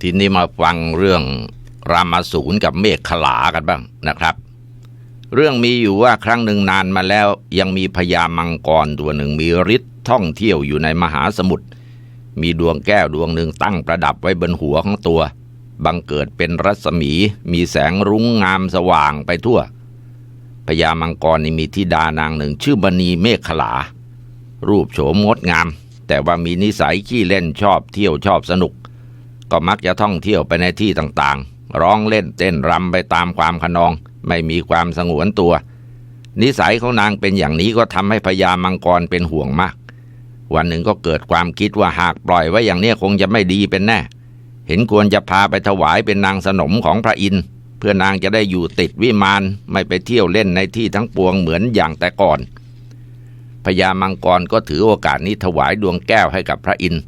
ทีนี้มาฟังเรื่องรามาสูรกับเมฆขลากันบ้างนะครับ เรื่องมีอยู่ว่าครั้งหนึ่งนานมาแล้วยังมีพญามังกรตัวหนึ่งมีฤทธิ์ท่องเที่ยวอยู่ในมหาสมุทรมีดวงแก้วดวงหนึ่งตั้งประดับไว้บนหัวของตัว บังเกิดเป็นรัศมี มีแสงรุ้งงามสว่างไปทั่วพญามังกรนี่มีธิดานางหนึ่งชื่อบณีเมฆขลา รูปโฉมงดงาม แต่ว่ามีนิสัยขี้เล่นชอบเที่ยวชอบสนุก ก็มักจะท่องเที่ยวไปในที่ต่างๆ ร้องเล่นเต้นรำไปตามความขนอง ไม่มีความสงวนตัว นิสัยของนางเป็นอย่างนี้ก็ทำให้พญามังกรเป็นห่วงมาก วันหนึ่งก็เกิดความคิดว่าหากปล่อยไว้อย่างนี้คงจะไม่ดีเป็นแน่ เห็นควรจะพาไปถวายเป็นนางสนมของพระอินทร์เพื่อนางจะได้อยู่ติดวิมานไม่ไปเที่ยวเล่นในที่ทั้งปวงเหมือนอย่างแต่ก่อนพญามังกรก็ถือโอกาสนี้ถวายดวงแก้วให้กับพระอินทร์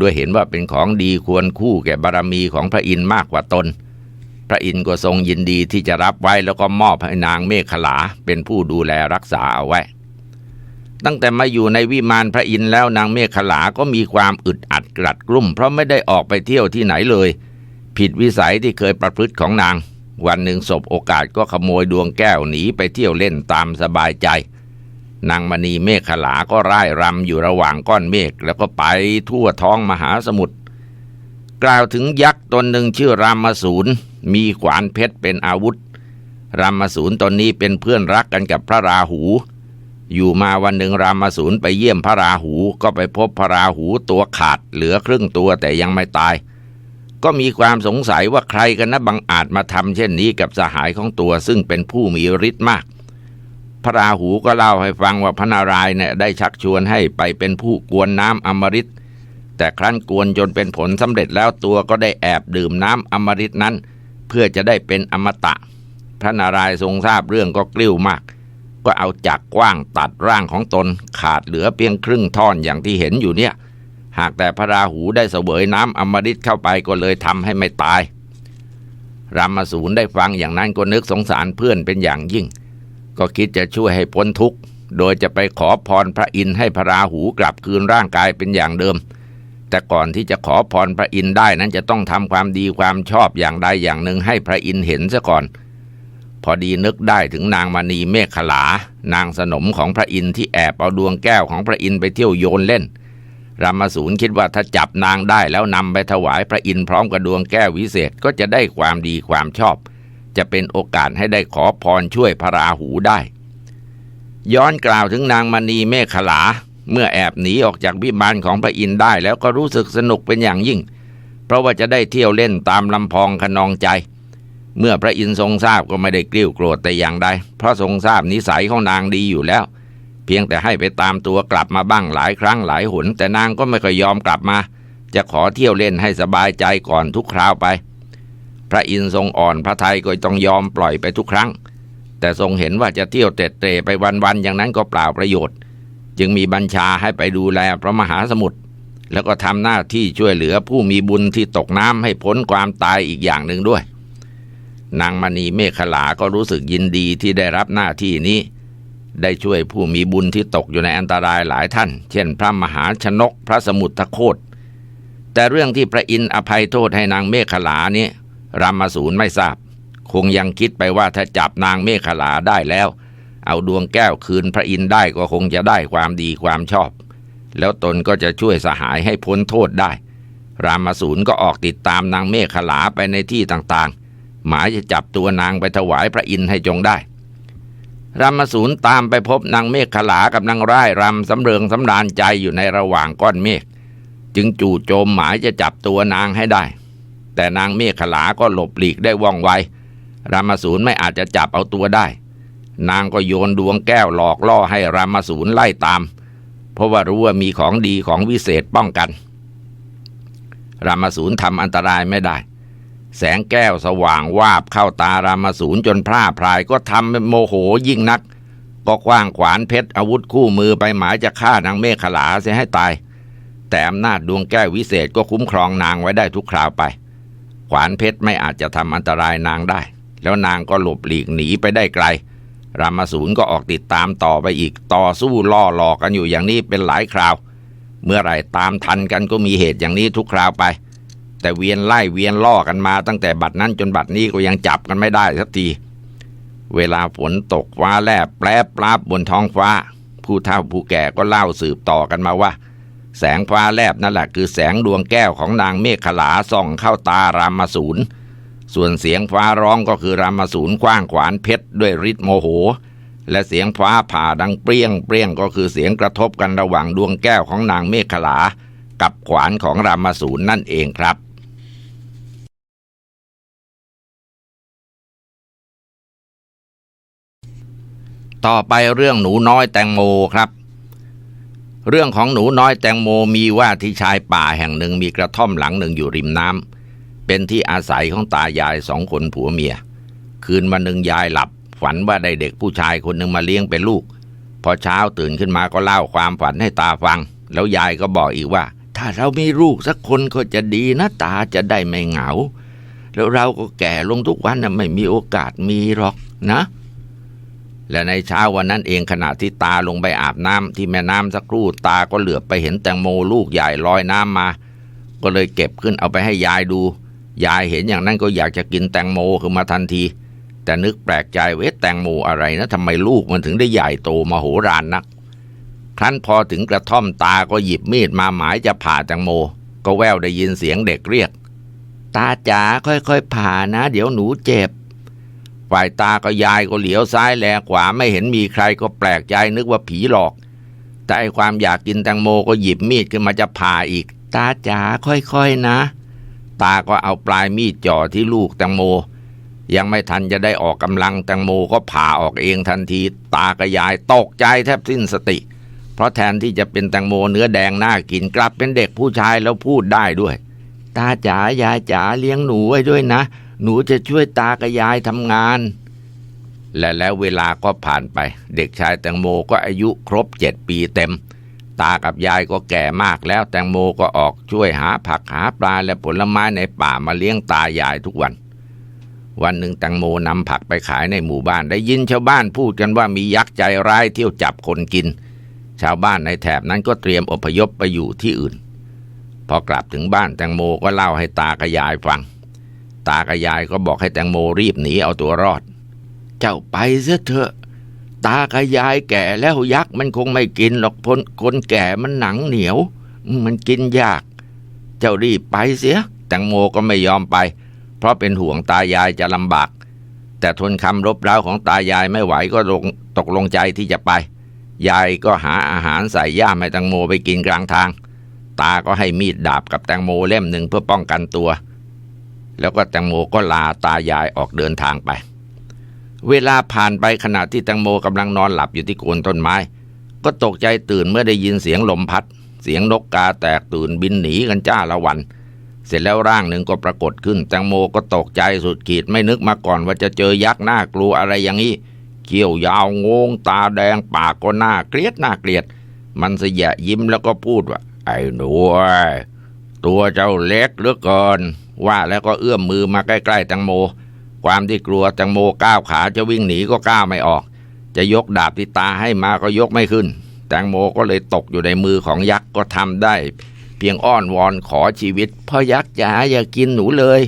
ด้วยเห็นว่าเป็นของดีควรคู่แก่บารมีของพระอินทร์มากกว่าตน พระอินทร์ก็ทรงยินดีที่จะรับไว้แล้วก็มอบให้นางเมฆขลาเป็นผู้ดูแลรักษาเอาไว้ ตั้งแต่มาอยู่ในวิมานพระอินทร์แล้วนางเมฆขลาก็มีความอึดอัดกรัดกรุ่ม เพราะไม่ได้ออกไปเที่ยวที่ไหนเลย ผิดวิสัยที่เคยประพฤติของนาง วันหนึ่งศบโอกาสก็ขโมยดวงแก้วหนีไปเที่ยวเล่นตามสบายใจ นางมณีเมฆขลาก็ร่ายรำอยู่ระหว่างก้อนเมฆแล้วก็ไปทั่วท้องมหาสมุทรกล่าวถึงยักษ์ตนหนึ่งชื่อรามสูรมีขวานเพชรเป็นอาวุธ รามสูรตนนี้เป็นเพื่อนรักกันกับพระราหู อยู่มาวันหนึ่งรามสูรไปเยี่ยมพระราหูก็ไปพบพระราหูตัวขาดเหลือครึ่งตัวแต่ยังไม่ตาย ก็มีความสงสัยว่าใครกันนะบังอาจมาทำเช่นนี้กับสหายของตัวซึ่งเป็นผู้มีฤทธิ์มาก พระราหูก็เล่าให้ฟังว่าพระนารายณ์เนี่ยได้ชักชวนให้ไปเป็นผู้กวนน้ำอมฤตแต่ครั้นกวนจนเป็นผลสำเร็จแล้วตัวก็ได้แอบดื่มน้ำอมฤตนั้น เพื่อจะได้เป็นอมตะ พระนารายณ์ทรงทราบเรื่องก็กลิ้วมาก ก็เอาจักรกว้างตัดร่างของตนขาดเหลือเพียงครึ่งท่อนอย่างที่เห็นอยู่เนี่ย หากแต่พระราหูได้เสวยน้ำอมฤตเข้าไปก็เลยทำให้ไม่ตายรามสูรได้ฟังอย่างนั้นก็นึกสงสารเพื่อนเป็นอย่างยิ่ง ก็คิดจะช่วยให้พ้นทุกข์ โดยจะไปขอพรพระอินทร์ให้พระราหูกลับคืนร่างกายเป็นอย่างเดิม แต่ก่อนที่จะขอพรพระอินทร์ได้นั้นจะต้องทำความดีความชอบอย่างใดอย่างหนึ่งให้พระอินทร์เห็นซะก่อน พอดีนึกได้ถึงนางมณีเมฆขลา นางสนมของพระอินทร์ที่แอบเอาดวงแก้วของพระอินทร์ไปเที่ยวโยนเล่นรามสูรคิดว่าถ้าจับนางได้แล้วนำไปถวายพระอินทร์พร้อมกับดวงแก้ววิเศษก็จะได้ความดีความชอบ จะเป็นโอกาสให้ได้ขอพรช่วยพระราหูได้ ย้อนกล่าวถึงนางมณีเมฆขลา เมื่อแอบหนีออกจากวิมานของพระอินทร์ได้ แล้วก็รู้สึกสนุกเป็นอย่างยิ่ง เพราะว่าจะได้เที่ยวเล่นตามลำพองขนองใจ เมื่อพระอินทร์ทรงทราบก็ไม่ได้กลิ้วโกรธแต่อย่างใดเพราะทรงทราบนิสัยของนางดีอยู่แล้ว เพียงแต่ให้ไปตามตัวกลับมาบ้างหลายครั้งหลายหน แต่นางก็ไม่ค่อยยอมกลับมา จะขอเที่ยวเล่นให้สบายใจก่อนทุกคราวไป ระอินทร์ทรงอ่อนพระไทยก็ต้องยอมปล่อยไปทุกครั้ง แต่ทรงเห็นว่าจะเที่ยวเตะเตะไปวันๆอย่างนั้นก็เปล่าประโยชน์ จึงมีบัญชาให้ไปดูแลพระมหาสมุทรแล้วก็ทำหน้าที่ช่วยเหลือผู้มีบุญที่ตกน้ำให้พ้นความตายอีกอย่างหนึ่งด้วย นางมณีเมฆขลาก็รู้สึกยินดีที่ได้รับหน้าที่นี้ ได้ช่วยผู้มีบุญที่ตกอยู่ในอันตรายหลายท่าน เช่น พระมหาชนกพระสมุทรโคตแต่เรื่องที่พระอินทร์อภัยโทษให้นางเมฆขลานี้ รามาสูรไม่ทราบ คงยังคิดไปว่าถ้าจับนางเมฆขลาได้แล้ว เอาดวงแก้วคืนพระอินทร์ได้ก็คงจะได้ความดีความชอบ แล้วตนก็จะช่วยสหายให้พ้นโทษได้ รามาสูรก็ออกติดตามนางเมฆขลาไปในที่ต่างๆ หมายจะจับตัวนางไปถวายพระอินทร์ให้จงได้รามสูรตามไปพบนางเมฆขลากับนางร่ายรำสำเริงสำราญใจอยู่ในระหว่างก้อนเมฆจึงจู่โจมหมายจะจับตัวนางให้ได้ แต่นางเมฆขลาก็หลบหลีกได้ว่องไวรามาสูรไม่อาจจะจับเอาตัวได้ นางก็โยนดวงแก้วหลอกล่อให้รามาสูรไล่ตาม เพราะว่ารู้ว่ามีของดีของวิเศษป้องกัน รามาสูรทำอันตรายไม่ได้ แสงแก้วสว่างวาบเข้าตารามาสูรจนพร่าพรายก็ทำเป็นโมโหยิ่งนัก ก็คว้างขวานเพชรอาวุธคู่มือไปหมายจะฆ่านางเมฆขลาเสียให้ตาย แต่อำนาจดวงแก้ววิเศษก็คุ้มครองนางไว้ได้ทุกคราวไป วานเพชรไม่อาจจะทำอันตรายนางได้ แล้วนางก็หลบหลีกหนีไปได้ไกล รามาสูรก็ออกติดตามต่อไปอีกต่อสู้ล่อหลอกกันอยู่อย่างนี้เป็นหลายคราว เมื่อไหร่ตามทันกันก็มีเหตุอย่างนี้ทุกคราวไป แต่เวียนไล่เวียนล่อกันมาตั้งแต่บัดนั้นจนบัดนี้ก็ยังจับกันไม่ได้สักทีเวลาฝนตกฟ้าแลบแปรปราบบนท้องฟ้า ผู้เฒ่าผู้แก่ก็เล่าสืบต่อกันมาว่า แสงฟ้าแลบนั่นแหละคือแสงดวงแก้วของนางเมฆขลาส่องเข้าตารามสูรส่วนเสียงฟ้าร้องก็คือรามสูรกว้างขวานเพชรด้วยฤทธิ์โมโห และเสียงฟ้าผ่าดังเปรี้ยงเปรี้ยงก็คือเสียงกระทบกันระหว่างดวงแก้วของนางเมฆขลา กับขวานของรามสูรนั่นเองครับต่อไปเรื่องหนูน้อยแตงโมครับ เรื่องของหนูน้อยแตงโมมีว่าที่ชายป่าแห่งหนึ่งมีกระท่อมหลังหนึ่งอยู่ริมน้ำเป็นที่อาศัยของตายายสองคนผัวเมีย คืนวันหนึ่งยายหลับ ฝันว่าได้เด็กผู้ชายคนหนึ่งมาเลี้ยงเป็นลูก พอเช้าตื่นขึ้นมาก็เล่าความฝันให้ตาฟัง แล้วยายก็บอกอีกว่า ถ้าเรามีลูกสักคนก็จะดีนะตาจะได้ไม่เหงา แล้วเราก็แก่ลงทุกวันนะไม่มีโอกาสมีหรอกนะ และในเช้าวันนั้นเองขณะที่ตาลงไปอาบน้ำที่แม่น้ำสักครู่ตาก็เหลือบไปเห็นแตงโมลูกใหญ่ลอยน้ำมา ก็เลยเก็บขึ้นเอาไปให้ยายดู ยายเห็นอย่างนั้นก็อยากจะกินแตงโมขึ้นมาทันที แต่นึกแปลกใจเวทแตงโมอะไรนะทำไมลูกมันถึงได้ใหญ่โตมโหฬารนัก ครั้นพอถึงกระท่อมตาก็หยิบมีดมาหมายจะผ่าแตงโม ก็แววได้ยินเสียงเด็กเรียก ตาจ๋าค่อยๆผ่านะ เดี๋ยวหนูเจ็บ ฝ่ายตาก็ยายก็เหลียวซ้ายแลขวาไม่เห็นมีใครก็แปลกใจนึกว่าผีหลอก แต่ไอความอยากกินแตงโมก็หยิบมีดขึ้นมาจะผ่าอีก ตาจ๋าค่อยๆนะ ตาก็เอาปลายมีดจ่อที่ลูกแตงโม ยังไม่ทันจะได้ออกกำลังแตงโมก็ผ่าออกเองทันที ตากับยายตกใจแทบสิ้นสติ เพราะแทนที่จะเป็นแตงโมเนื้อแดงน่ากินกลับเป็นเด็กผู้ชายแล้วพูดได้ด้วย ตาจ๋ายายจ๋าเลี้ยงหนูไว้ด้วยนะ หนูจะช่วยตากับยายทำงาน และแล้วเวลาก็ผ่านไป เด็กชายแตงโมก็อายุครบเจ็ดปีเต็ม ตากับยายก็แก่มากแล้วแตงโมก็ออกช่วยหาผักหาปลาและผลไม้ในป่ามาเลี้ยงตายายทุกวัน วันหนึ่งแตงโมนำผักไปขายในหมู่บ้านได้ยินชาวบ้านพูดกันว่ามียักษ์ใจร้ายเที่ยวจับคนกิน ชาวบ้านในแถบนั้นก็เตรียมอพยพไปอยู่ที่อื่น พอกลับถึงบ้านแตงโมก็เล่าให้ตากับยายฟัง ตากับยายก็บอกให้แตงโมรีบหนีเอาตัวรอด เจ้าไปเสียเถอะ ตากับยายแก่แล้วยักษ์มันคงไม่กินหรอกพนคนแก่มันหนังเหนียว มันกินยาก เจ้ารีบไปเสีย แตงโมก็ไม่ยอมไป เพราะเป็นห่วงตายายจะลำบาก แต่ทนคำรบเร้าของตายายไม่ไหวก็ลงตกลงใจที่จะไป ยายก็หาอาหารใส่ย่ามให้แตงโมไปกินกลางทาง ตาก็ให้มีดดาบกับแตงโมเล่มหนึ่งเพื่อป้องกันตัว แล้วก็แตงโมก็ลาตายายออกเดินทางไป เวลาผ่านไปขณะที่แตงโมกำลังนอนหลับอยู่ที่โคนต้นไม้ ก็ตกใจตื่นเมื่อได้ยินเสียงลมพัด เสียงนกกาแตกตื่นบินหนีกันจ้าละวัน เสร็จแล้วร่างหนึ่งก็ปรากฏขึ้นแตงโมก็ตกใจสุดขีดไม่นึกมาก่อนว่าจะเจอยักษ์หน่ากลัวอะไรอย่างนี้เขี้ยวยาวงง ตาแดงปากก็หน่าเกลียดหน่าเกลียด มันเสยยิ้มแล้วก็พูดว่า ไอ้หนูเอ้ยตัวเจ้าเล็กเหลือเกินว่าแล้วก็เอื้อมมือมาใกล้ๆแตงโม ความที่กลัวแตงโมก้าวขาจะวิ่งหนีก็ก้าวไม่ออก จะยกดาบที่ตาให้มาก็ยกไม่ขึ้น แตงโมก็เลยตกอยู่ในมือของยักษ์ก็ทำได้ เพียงอ้อนวอนขอชีวิตพ่อยักษ์จ๋าอย่ากินหนูเลย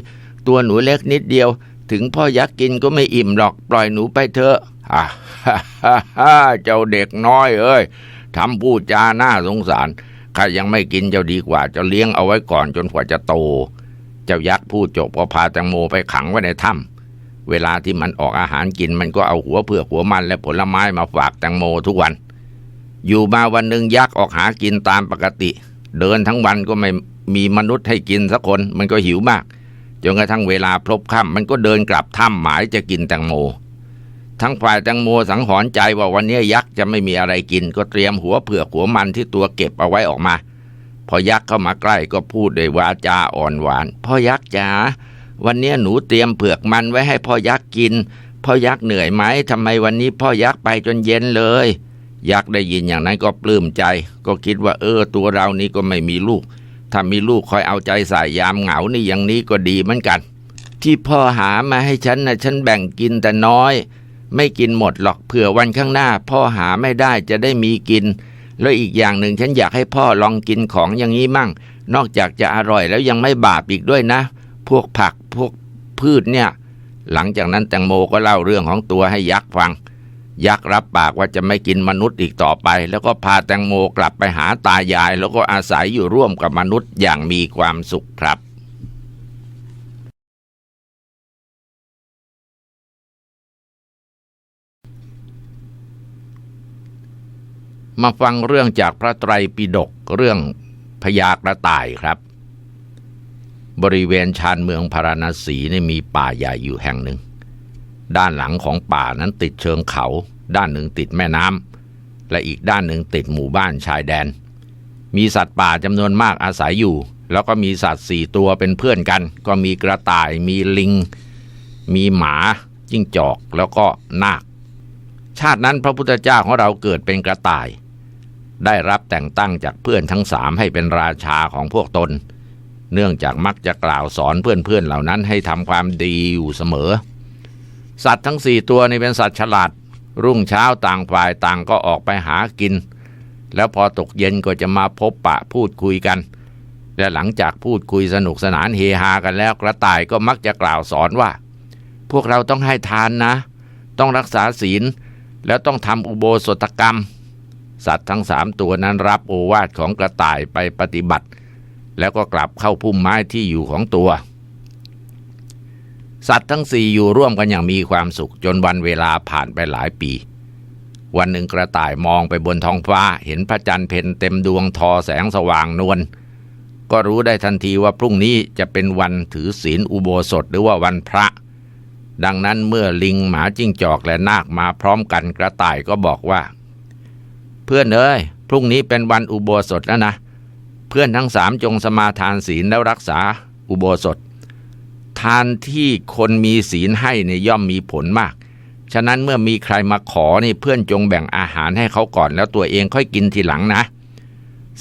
ตัวหนูเล็กนิดเดียว ถึงพ่อยักษ์กินก็ไม่อิ่มหรอกปล่อยหนูไปเถอะฮ่าฮ่าฮ่าฮ่าเจ้าเด็กน้อยเอ้ยทำพูดจาหน้าสงสาร ข้ายังไม่กินเจ้าดีกว่าจะเลี้ยงเอาไว้ก่อนจนกว่าจะโต เจ้ายักษ์พูดจบก็พาแตงโมไปขังไว้ในถ้ำเวลาที่มันออกอาหารกินมันก็เอาหัวเผือกหัวมันและผลไม้มาฝากแตงโมทุกวัน อยู่มาวันหนึ่งยักษ์ออกหากินตามปกติ เดินทั้งวันก็ไม่มีมนุษย์ให้กินสักคนมันก็หิวมากจนกระทั่งเวลาพลบค่ำมันก็เดินกลับถ้ำหมายจะกินแตงโม ทั้งฝ่ายแตงโมสังหรณ์ใจว่าวันนี้ยักษ์จะไม่มีอะไรกิน ก็เตรียมหัวเผือกหัวมันที่ตัวเก็บเอาไว้ออกมา พอยักษ์เข้ามาใกล้ก็พูดด้วยวาจาอ่อนหวาน พ่อยักษ์จ๋าวันนี้หนูเตรียมเผือกมันไว้ให้พ่อยักษ์กิน พ่อยักษ์เหนื่อยไหมทำไมวันนี้พ่อยักษ์ไปจนเย็นเลย ยักษ์ได้ยินอย่างนั้นก็ปลื้มใจ ก็คิดว่าเออตัวเรานี่ก็ไม่มีลูก ถ้ามีลูกคอยเอาใจใส่ยามเหงานี่อย่างนี้ก็ดีเหมือนกัน ที่พ่อหามาให้ฉันนะฉันแบ่งกินแต่น้อย ไม่กินหมดหรอกเผื่อวันข้างหน้า พ่อหาไม่ได้จะได้มีกิน แล้วอีกอย่างหนึ่งฉันอยากให้พ่อลองกินของอย่างนี้มั่ง นอกจากจะอร่อยแล้วยังไม่บาปอีกด้วยนะ พวกผักพวกพืชเนี่ย หลังจากนั้นแตงโมก็เล่าเรื่องของตัวให้ยักษ์ฟัง ยักษ์รับปากว่าจะไม่กินมนุษย์อีกต่อไป แล้วก็พาแตงโมกลับไปหาตายาย แล้วก็อาศัยอยู่ร่วมกับมนุษย์อย่างมีความสุขครับ มาฟังเรื่องจากพระไตรปิฎกเรื่องพญากระต่ายครับ บริเวณชานเมืองพาราณสีนี่มีป่าใหญ่อยู่แห่งหนึ่ง ด้านหลังของป่านั้นติดเชิงเขา ด้านหนึ่งติดแม่น้ำและอีกด้านหนึ่งติดหมู่บ้านชายแดน มีสัตว์ป่าจำนวนมากอาศัยอยู่ แล้วก็มีสัตว์สี่ตัวเป็นเพื่อนกัน ก็มีกระต่าย มีลิง มีหมาจิ้งจอกแล้วก็นาคชาตินั้นพระพุทธเจ้าของเราเกิดเป็นกระต่าย ได้รับแต่งตั้งจากเพื่อนทั้งสามให้เป็นราชาของพวกตน เนื่องจากมักจะกล่าวสอนเพื่อนๆเหล่านั้นให้ทำความดีอยู่เสมอ สัตว์ทั้งสี่ตัวนี้เป็นสัตว์ฉลาด รุ่งเช้าต่างฝ่ายต่างก็ออกไปหากิน แล้วพอตกเย็นก็จะมาพบปะพูดคุยกัน และหลังจากพูดคุยสนุกสนานเฮฮากันแล้วกระต่ายก็มักจะกล่าวสอนว่า พวกเราต้องให้ทานนะ ต้องรักษาศีลแล้วต้องทำอุโบสถกรรม สัตว์ทั้งสามตัวนั้นรับโอวาทของกระต่ายไปปฏิบัติ แล้วก็กลับเข้าพุ่มไม้ที่อยู่ของตัว สัตว์ทั้งสี่อยู่ร่วมกันอย่างมีความสุขจนวันเวลาผ่านไปหลายปี วันหนึ่งกระต่ายมองไปบนท้องฟ้า เห็นพระจันทร์เพ็ญเต็มดวงทอแสงสว่างนวลก็รู้ได้ทันทีว่าพรุ่งนี้จะเป็นวันถือศีลอุโบสถหรือว่าวันพระ ดังนั้นเมื่อลิงหมาจิ้งจอกและนาคมาพร้อมกันกระต่ายก็บอกว่า เพื่อนเอ้ยพรุ่งนี้เป็นวันอุโบสถแล้วนะ เพื่อนทั้งสามจงสมาทานศีลแล้วรักษาอุโบสถ ทานที่คนมีศีลให้เนี่ยย่อมมีผลมาก ฉะนั้นเมื่อมีใครมาขอนี่เพื่อนจงแบ่งอาหารให้เขาก่อนแล้วตัวเองค่อยกินทีหลังนะ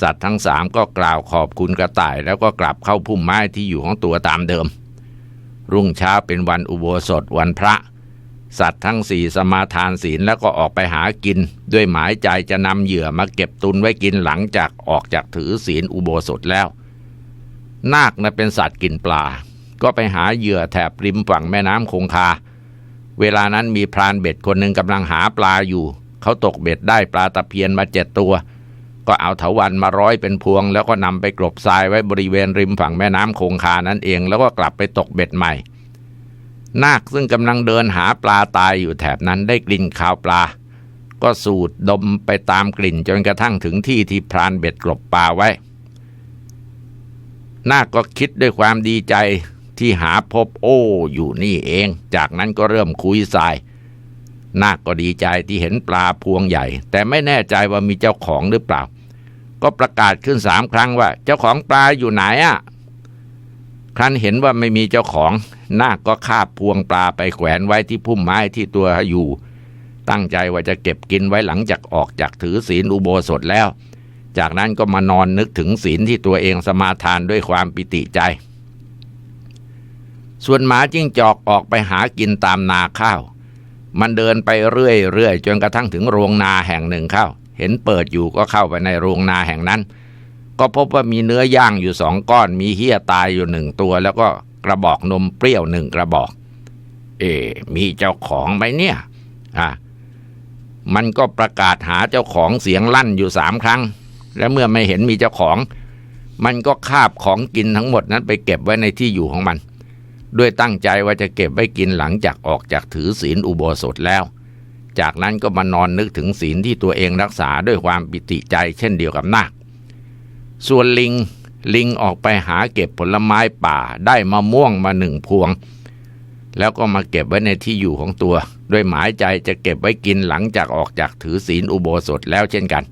สัตว์ทั้งสามก็กล่าวขอบคุณกระต่ายแล้วก็กลับเข้าพุ่มไม้ที่อยู่ของตัวตามเดิม รุ่งเช้าเป็นวันอุโบสถวันพระ สัตว์ทั้งสี่สมาทานศีลแล้วก็ออกไปหากิน ด้วยหมายใจจะนำเหยื่อมาเก็บตุนไว้กินหลังจากออกจากถือศีลอุโบสถแล้ว นาคนะเป็นสัตว์กินปลา ก็ไปหาเหยื่อแถบริมฝั่งแม่น้ำคงคา เวลานั้นมีพรานเบ็ดคนหนึ่งกำลังหาปลาอยู่ เขาตกเบ็ดได้ปลาตะเพียนมาเจ็ดตัว ก็เอาเถาวันมาร้อยเป็นพวง แล้วก็นำไปกลบทรายไว้บริเวณริมฝั่งแม่น้ำคงคานั่นเอง แล้วก็กลับไปตกเบ็ดใหม่ นาคซึ่งกำลังเดินหาปลาตายอยู่แถบนั้นได้กลิ่นขาวปลา ก็สูดดมไปตามกลิ่นจนกระทั่งถึงที่ที่พรานเบ็ดกลบปลาไว้ นาคก็คิดด้วยความดีใจที่หาพบโอ้อยู่นี่เอง จากนั้นก็เริ่มคุยทรายนาคก็ดีใจที่เห็นปลาพวงใหญ่ แต่ไม่แน่ใจว่ามีเจ้าของหรือเปล่า ก็ประกาศขึ้นสามครั้งว่า เจ้าของปลาอยู่ไหนอะครั้นเห็นว่าไม่มีเจ้าของ นาคก็คาบพวงปลาไปแขวนไว้ที่พุ่มไม้ที่ตัวอยู่ ตั้งใจว่าจะเก็บกินไว้หลังจากออกจากถือศีลอุโบสถแล้ว จากนั้นก็มานอนนึกถึงศีลที่ตัวเองสมาทานด้วยความปิติใจ ส่วนหมาจิ้งจอกออกไปหากินตามนาข้าว มันเดินไปเรื่อยๆจนกระทั่งถึงโรงนาแห่งหนึ่งเข้า เห็นเปิดอยู่ก็เข้าไปในโรงนาแห่งนั้นก็พบว่ามีเนื้อย่างอยู่สองก้อน มีเหี้ยตายอยู่หนึ่งตัว แล้วก็ กระบอกนมเปรี้ยวหนึ่งกระบอก เอ๊มีเจ้าของไหมเนี่ยอะมันก็ประกาศหาเจ้าของเสียงลั่นอยู่สามครั้ง และเมื่อไม่เห็นมีเจ้าของ มันก็คาบของกินทั้งหมดนั้นไปเก็บไว้ในที่อยู่ของมัน ด้วยตั้งใจว่าจะเก็บไว้กินหลังจากออกจากถือศีลอุโบสถแล้ว จากนั้นก็มานอนนึกถึงศีลที่ตัวเองรักษาด้วยความปิติใจเช่นเดียวกับนาคส่วนลิง ลิงออกไปหาเก็บผลไม้ป่าได้มะม่วงมาหนึ่งพวง แล้วก็มาเก็บไว้ในที่อยู่ของตัวด้วยหมายใจจะเก็บไว้กินหลังจากออกจากถือศีลอุโบสถแล้วเช่นกัน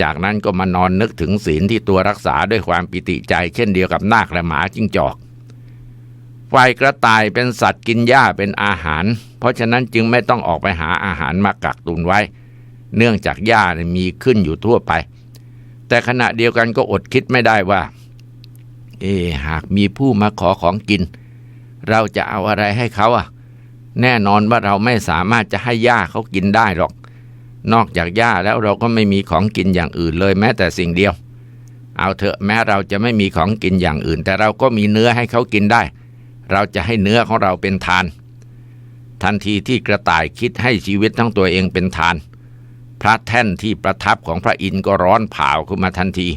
จากนั้นก็มานอนนึกถึงศีลที่ตัวรักษาด้วยความปิติใจ เช่นเดียวกับนาคและหมาจิ้งจอกฝ่ายกระต่ายเป็นสัตว์กินหญ้าเป็นอาหาร เพราะฉะนั้นจึงไม่ต้องออกไปหาอาหารมากักตุนไว้ เนื่องจากหญ้ามีขึ้นอยู่ทั่วไป แต่ขณะเดียวกันก็อดคิดไม่ได้ว่า เอ หากมีผู้มาขอของกิน เราจะเอาอะไรให้เขาอะ แน่นอนว่าเราไม่สามารถจะให้หญ้าเขากินได้หรอก นอกจากหญ้าแล้วเราก็ไม่มีของกินอย่างอื่นเลยแม้แต่สิ่งเดียว เอาเถอะแม้เราจะไม่มีของกินอย่างอื่น แต่เราก็มีเนื้อให้เขากินได้ เราจะให้เนื้อของเราเป็นทาน ทันทีที่กระต่ายคิดให้ชีวิตทั้งตัวเองเป็นทาน พระแท่นที่ประทับของพระอินทร์ก็ร้อนเผาขึ้นมาทันที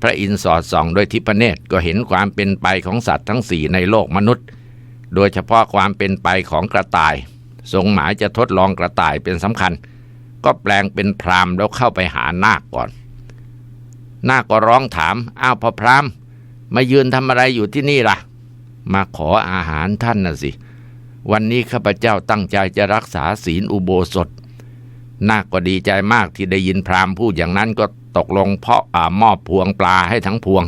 พระอินทร์สอดส่องโดยทิพเนตรก็เห็นความเป็นไปของสัตว์ทั้งสี่ในโลกมนุษย์ โดยเฉพาะความเป็นไปของกระต่าย ทรงหมายจะทดลองกระต่ายเป็นสำคัญ ก็แปลงเป็นพรามแล้วเข้าไปหานาคก่อน นาคก็ร้องถาม อ้าวพอพรามมายืนทำอะไรอยู่ที่นี่ล่ะ มาขออาหารท่านน่ะสิ วันนี้ข้าพเจ้าตั้งใจจะรักษาศีลอุโบสถ นาคก็ดีใจมากที่ได้ยินพราหมพูดอย่างนั้นก็ตกลงเพาะอามอบพวงปลาให้ทั้งพวง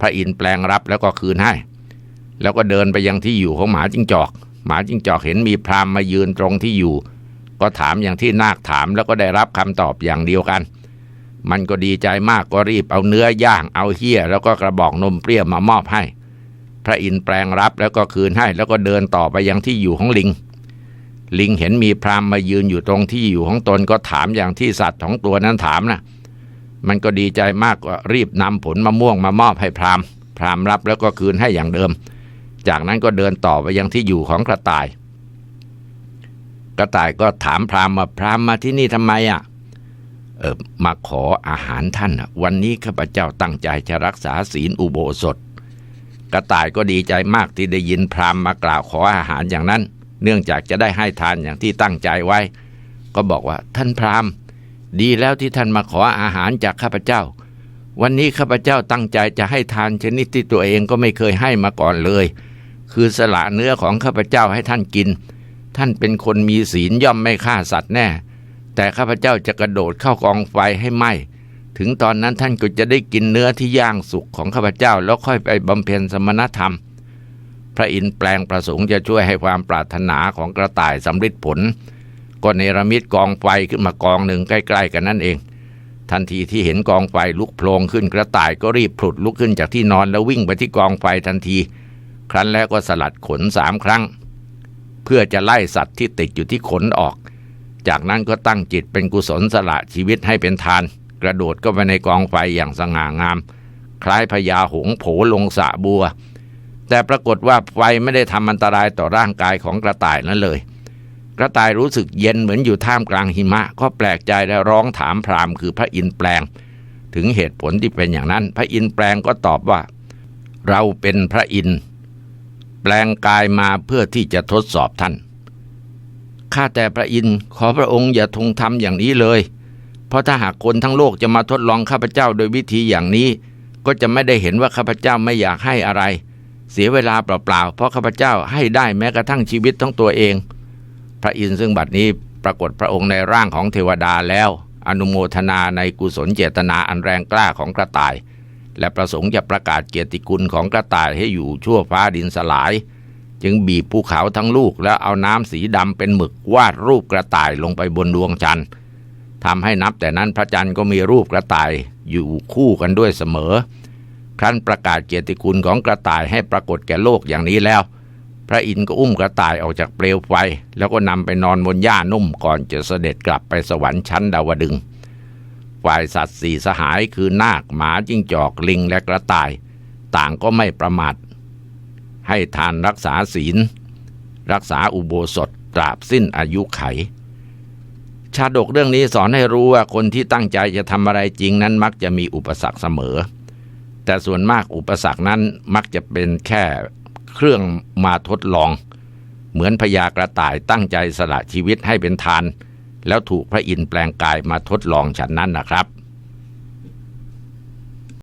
พระอินทร์แปลงรับแล้วก็คืนให้ แล้วก็เดินไปยังที่อยู่ของหมาจิ้งจอก หมาจิ้งจอกเห็นมีพราหมมายืนตรงที่อยู่ ก็ถามอย่างที่นาคถามแล้วก็ได้รับคำตอบอย่างเดียวกัน มันก็ดีใจมากก็รีบเอาเนื้อย่างเอาเหี้ย แล้วก็กระบอกนมเปรี้ยวมามอบให้ พระอินทร์แปลงรับแล้วก็คืนให้ แล้วก็เดินต่อไปยังที่อยู่ของลิง ลิงเห็นมีพรามมายืนอยู่ตรงที่อยู่ของตนก็ถามอย่างที่สัตว์ของตัวนั้นถามนะมันก็ดีใจมากก็รีบนำผลมะม่วงมามอบให้พรามพรามรับแล้วก็คืนให้อย่างเดิม จากนั้นก็เดินต่อไปยังที่อยู่ของกระต่าย กระต่ายก็ถามพรามว่าพรามมาที่นี่ทำไมอะเออมาขออาหารท่าน วันนี้ข้าพเจ้าตั้งใจจะรักษาศีลอุโบสถ กระต่ายก็ดีใจมากที่ได้ยินพรามมากล่าวขออาหารอย่างนั้น เนื่องจากจะได้ให้ทานอย่างที่ตั้งใจไว้ ก็บอกว่าท่านพราหมณ์ ดีแล้วที่ท่านมาขออาหารจากข้าพเจ้า วันนี้ข้าพเจ้าตั้งใจจะให้ทานชนิดที่ตัวเองก็ไม่เคยให้มาก่อนเลย คือสละเนื้อของข้าพเจ้าให้ท่านกิน ท่านเป็นคนมีศีลย่อมไม่ฆ่าสัตว์แน่ แต่ข้าพเจ้าจะกระโดดเข้ากองไฟให้ไหมถึงตอนนั้นท่านก็จะได้กินเนื้อที่ย่างสุกของข้าพเจ้า แล้วค่อยไปบำเพ็ญสมณธรรม พระอินทร์แปลงประสงค์จะช่วยให้ความปรารถนาของกระต่ายสำเร็จผล ก็เนรมิตกองไฟขึ้นมากองหนึ่งใกล้ ๆ กันนั่นเอง ทันทีที่เห็นกองไฟลุกโผลงขึ้นกระต่ายก็รีบผลุดลุกขึ้นจากที่นอนแล้ววิ่งไปที่กองไฟทันที ครั้นแล้วก็สลัดขนสามครั้ง เพื่อจะไล่สัตว์ที่ติดอยู่ที่ขนออก จากนั้นก็ตั้งจิตเป็นกุศลสละชีวิตให้เป็นทาน กระโดดก็ไปในกองไฟอย่างสง่างาม คล้ายพญาหงโผลงสะบัว แต่ปรากฏว่าไฟไม่ได้ทำอันตรายต่อร่างกายของกระต่ายนั้นเลย กระต่ายรู้สึกเย็นเหมือนอยู่ท่ามกลางหิมะ ก็แปลกใจและร้องถามพราหมณ์คือพระอินแปลง ถึงเหตุผลที่เป็นอย่างนั้น พระอินแปลงก็ตอบว่า เราเป็นพระอินแปลงกายมาเพื่อที่จะทดสอบท่านข้าแต่พระอินขอพระองค์อย่าทงทำอย่างนี้เลย เพราะถ้าหากคนทั้งโลกจะมาทดลองข้าพเจ้าโดยวิธีอย่างนี้ ก็จะไม่ได้เห็นว่าข้าพเจ้าไม่อยากให้อะไร เสียเวลาเปล่าๆ เพราะข้าพเจ้าให้ได้แม้กระทั่งชีวิตทั้งตัวเอง พระอินทร์ซึ่งบัดนี้ปรากฏพระองค์ในร่างของเทวดาแล้ว อนุโมทนาในกุศลเจตนาอันแรงกล้าของกระต่าย และประสงค์จะประกาศเกียรติคุณของกระต่ายให้อยู่ชั่วฟ้าดินสลาย จึงบีบภูเขาทั้งลูกแล้วเอาน้ำสีดำเป็นหมึกวาดรูปกระต่ายลงไปบนดวงจันทร์ทำให้นับแต่นั้นพระจันทร์ก็มีรูปกระต่ายอยู่คู่กันด้วยเสมอ ครั้นประกาศเกียรติคุณของกระต่ายให้ปรากฏแก่โลกอย่างนี้แล้ว พระอินทร์ก็อุ้มกระต่ายออกจากเปลวไฟ แล้วก็นำไปนอนบนหญ้านุ่มก่อนจะเสด็จกลับไปสวรรค์ชั้นดาวดึงฝ่ายสัตว์สี่สหายคือนาคหมาจิ้งจอกลิงและกระต่าย ต่างก็ไม่ประมาทให้ทานรักษาศีล รักษาอุโบสถตราบสิ้นอายุไข ชาดกเรื่องนี้สอนให้รู้ว่าคนที่ตั้งใจจะทำอะไรจริงนั้นมักจะมีอุปสรรคเสมอ แต่ส่วนมากอุปสรรคนั้นมักจะเป็นแค่เครื่องมาทดลอง เหมือนพญากระต่ายตั้งใจสละชีวิตให้เป็นทาน แล้วถูกพระอินทร์แปลงกายมาทดลองฉันนั้นนะครับ